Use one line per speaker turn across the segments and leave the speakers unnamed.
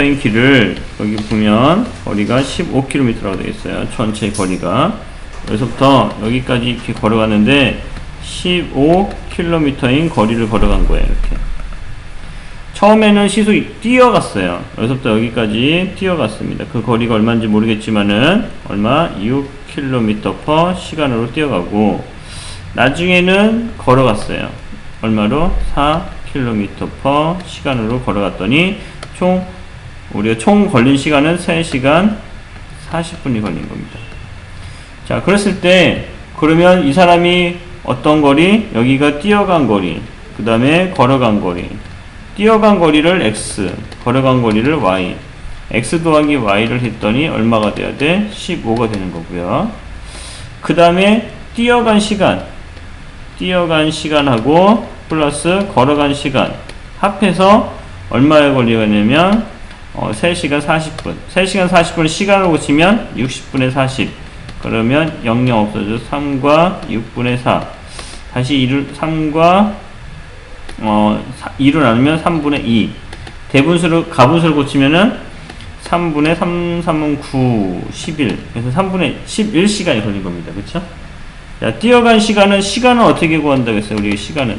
5km인 길을 여기 보면 거리가 15km라고 되어 있어요. 전체 거리가. 여기서부터 여기까지 이렇게 걸어갔는데 15km인 거리를 걸어간 거예요. 이렇게. 처음에는 시속이 뛰어갔어요. 여기서부터 여기까지 뛰어갔습니다. 그 거리가 얼마인지 모르겠지만은 얼마 6km per 시간으로 뛰어가고 나중에는 걸어갔어요. 얼마로 4km per 시간으로 걸어갔더니 총 우리가 총 걸린 시간은 3시간 40분이 걸린 겁니다. 자, 그랬을 때 그러면 이 사람이 어떤 거리? 여기가 뛰어간 거리. 그 다음에 걸어간 거리. 뛰어간 거리를 x, 걸어간 거리를 y. x 더하기 y를 했더니 얼마가 돼야 돼? 15가 되는 거고요. 그 다음에 뛰어간 시간. 뛰어간 시간하고 플러스 걸어간 시간 합해서 얼마에 걸리냐면 어, 3시간 40분 3시간 40분을 시간으로 고치면 60분의 40 그러면 00 없어져 3과 6분의 4 다시 1을 3과 어, 2를 나누면 3분의 2 대분수를 가분수를 고치면은 3분의 3, 3은 9, 11 그래서 3분의 11시간이 걸린 겁니다 그쵸? 자, 뛰어간 시간은 시간은 어떻게 구한다고 했어요? 우리 시간은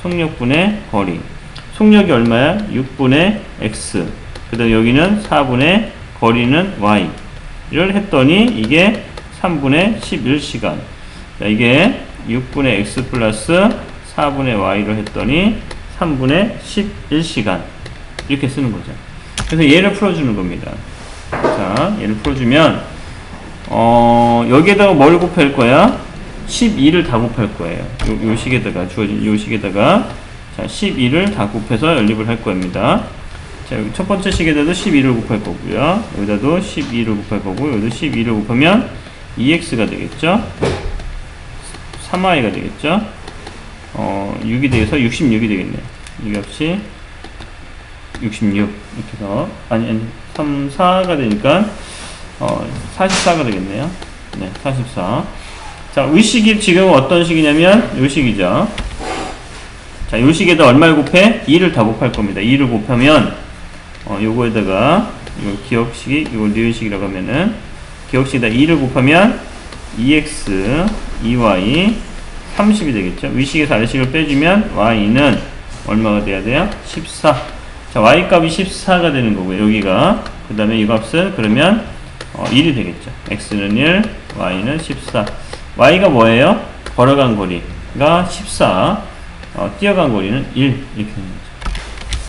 속력분의 거리. 속력이 얼마야? 6분의 x. 그 다음 여기는 4분의 거리는 y를 했더니 이게 3분의 11시간. 자, 이게 6분의 x 플러스 4분의 y를 했더니 3분의 11시간. 이렇게 쓰는 거죠. 그래서 얘를 풀어주는 겁니다. 자, 얘를 풀어주면 어, 여기에다가 뭘 곱할 거야? 12를 다 곱할 거예요. 요, 요 식에다가 주어진 요 식에다가 자 12를 다 곱해서 연립을 할 겁니다. 자 여기 첫 번째 식에다도 12를 곱할 거고요. 여기다도 12를 곱할 거고 여기도 12를 곱하면 2x가 되겠죠. 3y가 되겠죠. 어 6이 돼서 66이 되겠네요. 이 값이 66 이렇게 해서 아니 아니 3 4가 되니까 어 44가 되겠네요. 네, 44. 자, 의식이 지금 어떤 식이냐면 요 식이죠. 자, 요 식에다 얼마를 곱해? 2를 다 곱할 겁니다. 2를 곱하면 어, 요거에다가 요 기억식이 이걸 니은식이라고 하면은 기억식에다 2를 곱하면 2x, 2y 30이 되겠죠. 위식에서 아래식을 빼주면 y는 얼마가 돼야 돼요? 14. 자, y 값이 14가 되는 거고요. 여기가 그 다음에 이 값은 그러면 어, 1이 되겠죠. x는 1, y는 14. y가 뭐예요? 걸어간 거리가 14, 어, 뛰어간 거리는 1 이렇게 됩니다.